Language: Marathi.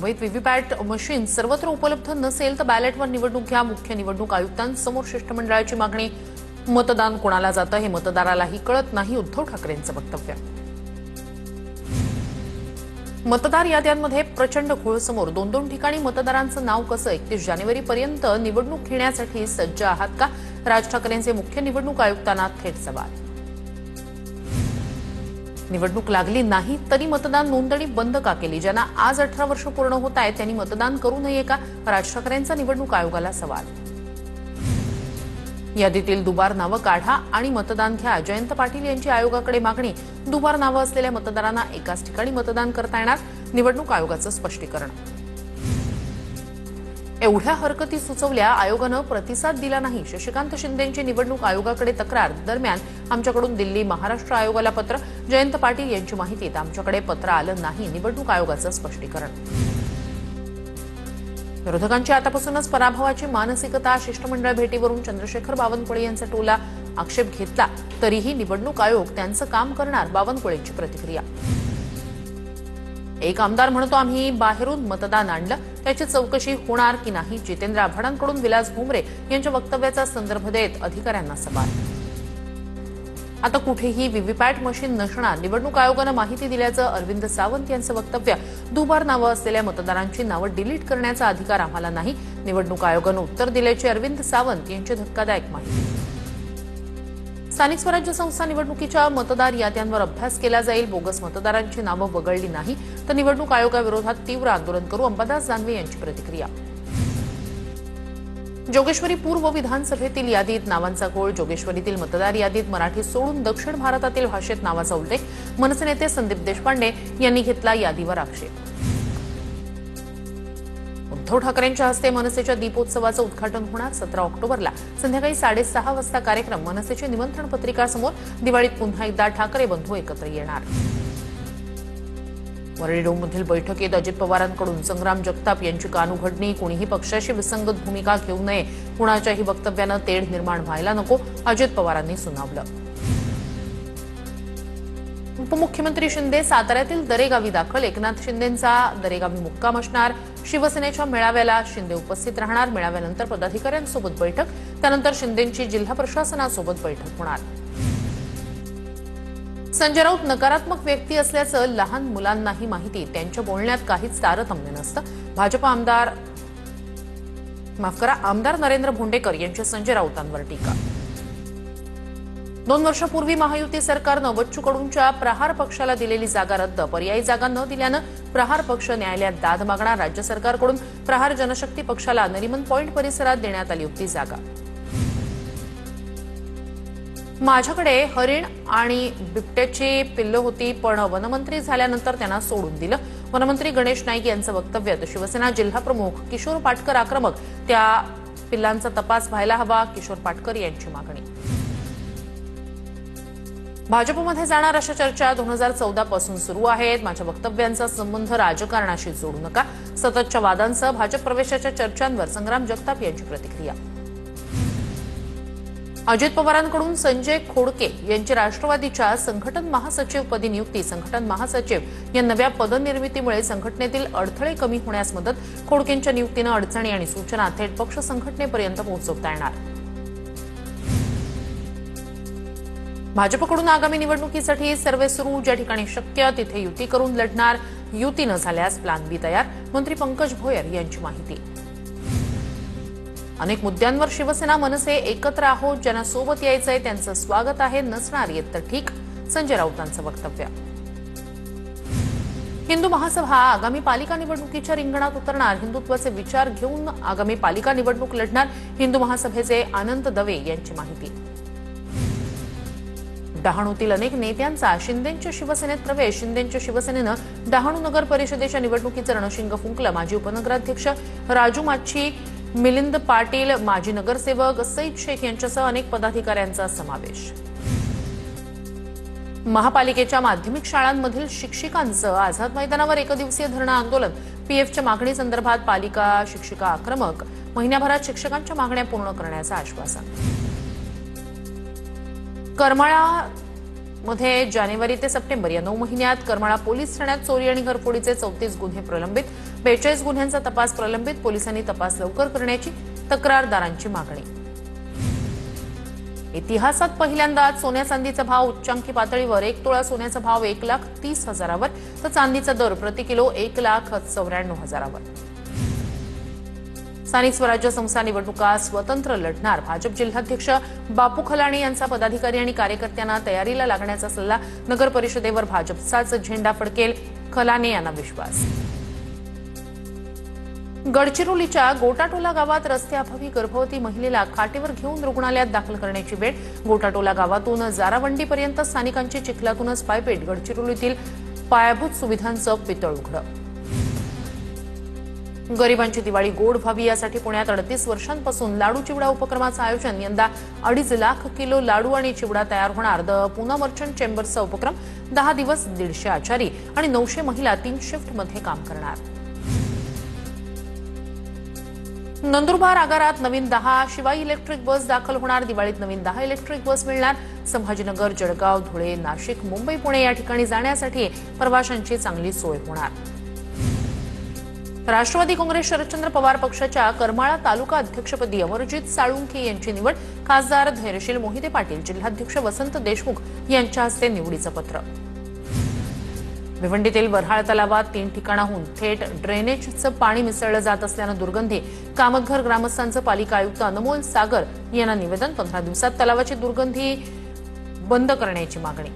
मुंबईत व्हीव्हीपॅट मशीन सर्वत्र उपलब्ध नसेल तर बॅलेटवर निवडणूक घ्या. मुख्य निवडणूक आयुक्तांसमोर शिष्टमंडळाची मागणी. मतदान कोणाला जातं हे मतदारालाही कळत नाही उद्धव ठाकरेंचं वक्तव्य. मतदार याद्यांमध्ये प्रचंड घोळ समोर. दोन दोन ठिकाणी मतदारांचं नाव कसं? एकतीस जानेवारीपर्यंत निवडणूक घेण्यासाठी सज्ज आहात का? राज ठाकरेंचे मुख्य निवडणूक आयुक्तांना थेट सवाल. निवडणूक लागली नाही तरी मतदान नोंदणी बंद का केली? ज्यांना आज अठरा वर्ष पूर्ण होत आहेत त्यांनी मतदान करू नये का? राज ठाकरेंचा निवडणूक आयोगाला सवाल. यादीतील दुबार नावं काढा आणि मतदान घ्या. जयंत पाटील यांची आयोगाकडे मागणी. दुबार नावं असलेल्या मतदारांना एकाच ठिकाणी मतदान करता येणार? निवडणूक आयोगाचं स्पष्टीकरण. एवढ्या हरकती सुचवल्या आयोगानं प्रतिसाद दिला नाही. शशिकांत शिंदेची निवडणूक आयोगाकडे तक्रार. दरम्यान आमच्याकडून दिल्ली महाराष्ट्र आयोगाला पत्र. जयंत पाटील यांची माहिती आमच्याकडे पत्र आलं नाही. निवडणूक आयोगाचं स्पष्टीकरण. विरोधकांची आतापासूनच पराभवाची मानसिकता शिष्टमंडळ भेटीवरून चंद्रशेखर बावनकुळे यांचा टोला आक्षेप घेतला तरीही निवडणूक आयोग त्यांचं काम करणार बावनकुळेंची प्रतिक्रिया. एक आमदार म्हणतो आम्ही बाहेरून मतदान आणलं त्याची चौकशी होणार की नाही जितेंद्र आव्हाडांकडून विलास भुमरे यांच्या वक्तव्याचा संदर्भ देत अधिकाऱ्यांना सवाल. आता कुठेही व्हीव्हीपॅट मशीन नसणार निवडणूक आयोगानं माहिती दिल्याचं अरविंद सावंत यांचं वक्तव्य दुबार नावं असलेल्या मतदारांची नावं डिलीट करण्याचा अधिकार आम्हाला नाही निवडणूक आयोगानं उत्तर दिल्याची अरविंद सावंत यांची धक्कादायक माहिती. स्थानिक स्वराज्य संस्था निवडणुकीच्या मतदार याद्यांवर अभ्यास केला जाईल. बोगस मतदारांची नावं वगळली नाही तर निवडणूक आयोगाविरोधात तीव्र आंदोलन करू अंबादास दानवे यांची प्रतिक्रिया. जोगेश्वरी पूर्व विधानसभेतील यादीत नावांचा गोळ जोगेश्वरीतील मतदार यादीत मराठी सोडून दक्षिण भारतातील भाषेत नावाचा उल्लेख मनसे नेते संदीप देशपांडे यांनी घेतला यादीवर आक्षेप. उद्धव ठाकरेंच्या हस्ते मनसेच्या दीपोत्सवाचं उद्घाटन होणार सतरा ऑक्टोबरला. संध्याकाळी साडेसहा वाजता कार्यक्रम मनसेची निमंत्रण पत्रिकासमोर. दिवाळीत पुन्हा एकदा ठाकरे बंधू एकत्र येणार. वरळी बैठकीत अजित पवारांकडून संग्राम जगताप यांची कानउघडणी. कोणीही पक्षाशी विसंगत भूमिका घेऊ नये. कुणाच्याही वक्तव्यानं तेढ निर्माण व्हायला नको. अजित पवारांनी सुनावलं. उपमुख्यमंत्री शिंदे साताऱ्यातील दरेगावी दाखल. एकनाथ शिंदेंचा दरेगावी मुक्काम असणार. शिवसेनेच्या मेळाव्याला शिंदे उपस्थित राहणार. मेळाव्यानंतर पदाधिकाऱ्यांसोबत बैठक. त्यानंतर शिंदेंची जिल्हा प्रशासनासोबत बैठक होणार. संजय राऊत नकारात्मक व्यक्ती असल्याचं लहान मुलांनाही माहिती. त्यांच्या बोलण्यात काहीच तारतम्य नसतं. भाजप आमदार माफ करा आमदार नरेंद्र भोंडेकर यांच्या संजय राऊतांवर टीका. दोन वर्षापूर्वी महायुती सरकारनं बच्चू कडूंच्या प्रहार पक्षाला दिलेली जागा रद्द. पर्यायी जागा न दिल्यानं प्रहार पक्ष न्यायालयात दाद मागणार राज्य सरकारकडून प्रहार जनशक्ती पक्षाला नरिमन पॉइंट परिसरात देण्यात आली होती जागा. माझ्याकडे हरिण आणि बिबट्याची पिल्लं होती पण वनमंत्री झाल्यानंतर त्यांना सोडून दिलं. वनमंत्री गणेश नाईक यांचं वक्तव्य तर शिवसेना जिल्हाप्रमुख किशोर पाटकर आक्रमक. त्या पिल्लांचा तपास व्हायला हवा किशोर पाटकर यांची मागणी. भाजपमध्ये जाणार अशा चर्चा दोन हजार चौदा पासून सुरू आहेत. माझ्या वक्तव्यांचा संबंध राजकारणाशी जोडू नका. सततच्या वादांसह भाजप प्रवेशाच्या चर्चांवर संग्राम जगताप यांची प्रतिक्रिया. अजित पवारांकडून संजय खोडके यांची राष्ट्रवादीच्या संघटन महासचिवपदी नियुक्ती. संघटन महासचिव या नव्या पदनिर्मितीमुळे संघटनेतील अडथळे कमी होण्यास मदत. खोडकेंच्या नियुक्तीनं अडचणी आणि सूचना थेट पक्ष संघटनेपर्यंत पोहोचवता येणार. भाजपकडून आगामी निवडणुकीसाठी सर्वे सुरू ज्या ठिकाणी शक्य तिथे युती करून लढणार युती न झाल्यास प्लान बी तयार मंत्री पंकज भोयर यांची माहिती. अनेक मुद्द्यांवर शिवसेना मनसे एकत्र आहोत ज्यांना सोबत यायचंय त्यांचं स्वागत आहे नसणार येत तर ठीक संजय राऊतांचं वक्तव्य. हिंदू महासभा आगामी पालिका निवडणुकीच्या रिंगणात उतरणार हिंदुत्वाचे विचार घेऊन आगामी पालिका निवडणूक लढणार हिंदू महासभेचे आनंद दवे यांची माहिती. डहाणूतील अनेक नेत्यांचा शिंदेंच्या शिवसेनेत प्रवेश. शिंदेंच्या शिवसेनेनं डहाणू नगर परिषदेच्या निवडणुकीचं रणशिंग फुंकलं. माजी उपनगराध्यक्ष राजू माच्छी मिलिंद पाटील माजी नगरसेवक सईद शेख यांच्यासह अनेक पदाधिकाऱ्यांचा समावेश. महापालिकेच्या माध्यमिक शाळांमधील शिक्षिकांचं आझाद मैदानावर एकदिवसीय धरणं आंदोलन. पीएफच्या मागणीसंदर्भात पालिका शिक्षिका आक्रमक. महिन्याभरात शिक्षकांच्या मागण्या पूर्ण करण्याचं आश्वासन. करमाळा मध्ये जानेवारी ते सप्टेंबर या नऊ महिन्यात करमाळा पोलीस ठाण्यात चोरी आणि घरफोडीचे चौतीस गुन्हे प्रलंबित. बेचाळीस गुन्ह्यांचा तपास प्रलंबित. पोलिसांनी तपास लवकर करण्याची तक्रारदारांची मागणी. इतिहासात पहिल्यांदाच सोन्या चांदीचा भाव उच्चांकी पातळीवर एक तोळा सोन्याचा भाव एक लाख तीस हजारावर तर चांदीचा दर प्रति किलो एक लाख चौऱ्याण्णव हजारावर. स्थानिक स्वराज्य संस्था निवडणुका स्वतंत्र लढणार. भाजप जिल्हाध्यक्ष बापू खलाणे यांचा पदाधिकारी आणि कार्यकर्त्यांना तयारीला लागण्याचा सल्ला नगर परिषदेवर भाजपचाच झेंडा फडकेल खलाने यांना विश्वास. गडचिरोलीच्या गोटाटोला गावात रस्त्याअभावी गर्भवती महिलेला खाटेवर घेऊन रुग्णालयात दाखल करण्याची वेळ. गोटाटोला गावातून जारावंडीपर्यंत स्थानिकांची चिखलातूनच पायपेट गडचिरोलीतील पायाभूत सुविधांचं पितळ उघडं. गरिबांची दिवाळी गोड व्हावी यासाठी पुण्यात अडतीस वर्षांपासून लाडू चिवडा उपक्रमाचं आयोजन. यंदा अडीच लाख किलो लाडू आणि चिवडा तयार होणार. द पुना मर्चंट चेंबर्सचा उपक्रम दहा दिवस दीडशे आचारी आणि नऊशे महिला तीन शिफ्टमध्ये काम करणार. नंदुरबार आगारात नवीन दहा शिवाई इलेक्ट्रिक बस दाखल होणार. दिवाळीत नवीन दहा इलेक्ट्रिक बस मिळणार. संभाजीनगर जळगाव धुळे नाशिक मुंबई पुणे या ठिकाणी जाण्यासाठी प्रवाशांची चांगली सोय होणार. राष्ट्रवादी काँग्रेस शरदचंद्र पवार पक्षाच्या करमाळा तालुका अध्यक्षपदी अमरजित साळुंखे यांची निवड खासदार धैर्यशील मोहिते पाटील जिल्हाध्यक्ष वसंत देशमुख यांच्या हस्ते निवडीचं पत्र. भिवंडीतील वऱ्हाळ तलावात तीन ठिकाणाहून थेट ड्रेनेजचं पाणी मिसळलं जात असल्यानं दुर्गंधी. कामतघर ग्रामस्थांचं पालिका आयुक्त अनमोल सागर यांना निवेदन पंधरा दिवसात तलावाची दुर्गंधी बंद करण्याची मागणी.